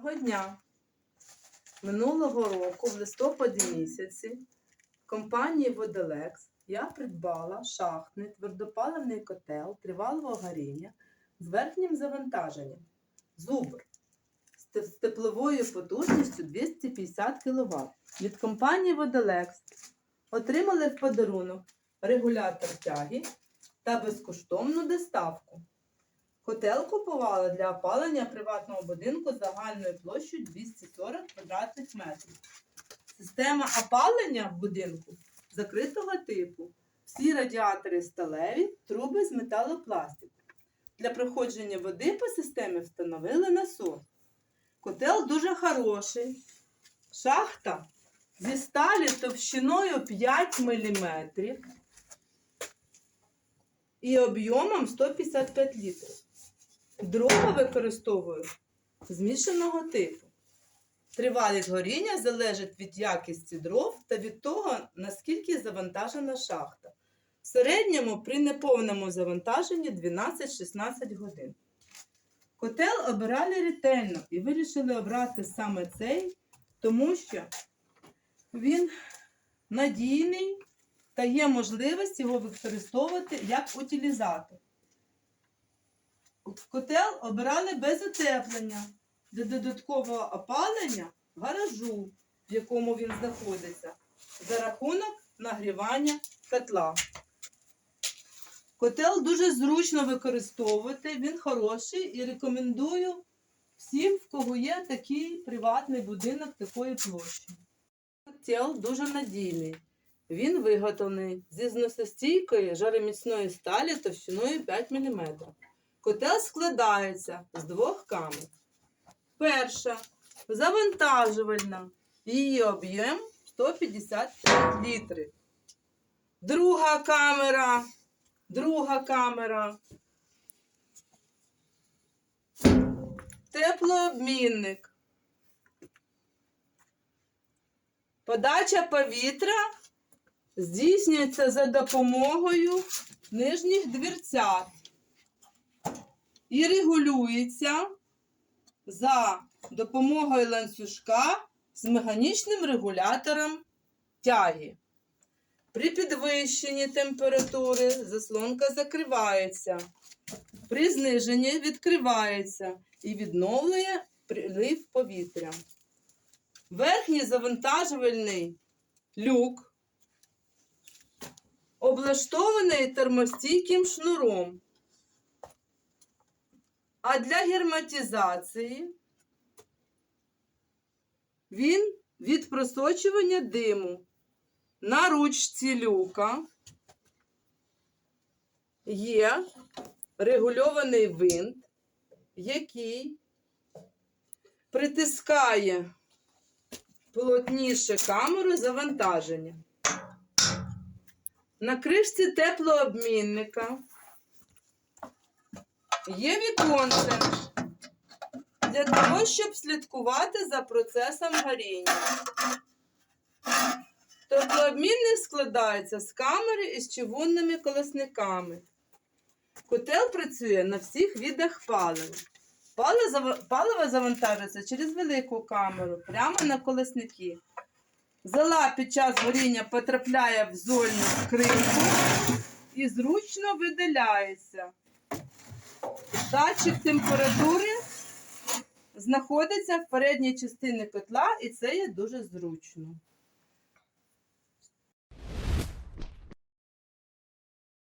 Доброго дня! Минулого року, в листопаді місяці, в компанії Воделекс я придбала шахтний твердопаливний котел тривалого горіння з верхнім завантаженням Зубр з тепловою потужністю 250 кВт. Від компанії Воделекс отримали в подарунок регулятор тяги та безкоштовну доставку. Котел купували для опалення приватного будинку загальною площею 240 квадратних метрів. Система опалення в будинку закритого типу. Всі радіатори сталеві, труби з металопластику. Для проходження води по системі встановили насос. Котел дуже хороший. Шахта зі сталі товщиною 5 мм і об'ємом 155 літрів. Дрова використовую змішаного типу. Тривалість горіння залежить від якості дров та від того, наскільки завантажена шахта. В середньому при неповному завантаженні 12-16 годин. Котел обирали ретельно і вирішили обрати саме цей, тому що він надійний та є можливість його використовувати як утилізатор. В котел обирали без утеплення для додаткового опалення гаражу, в якому він знаходиться, за рахунок нагрівання котла. Котел дуже зручно використовувати, він хороший і рекомендую всім, в кого є такий приватний будинок такої площі. Котел дуже надійний. Він виготовлений зі зносостійкої жароміцної сталі товщиною 5 мм. Котел складається з двох камер. Перша завантажувальна. Її об'єм 155 літрів. Друга камера. Друга камера. Теплообмінник. Подача повітря здійснюється за допомогою нижніх дверцят і регулюється за допомогою ланцюжка з механічним регулятором тяги. При підвищенні температури заслонка закривається, при зниженні відкривається і відновлює прилив повітря. Верхній завантажувальний люк облаштований термостійким шнуром. А для герметизації він від просочування диму на ручці люка є регульований винт, який притискає плотніше камеру завантаження. На кришці теплообмінника є віконце для того, щоб слідкувати за процесом горіння. Теплообмінник складається з камери із чавунними колосниками. Котел працює на всіх видах палива. Паливо завантажується через велику камеру прямо на колосники. Зола під час горіння потрапляє в зольну скриньку і зручно видаляється. Датчик температури знаходиться в передній частині котла, і це є дуже зручно.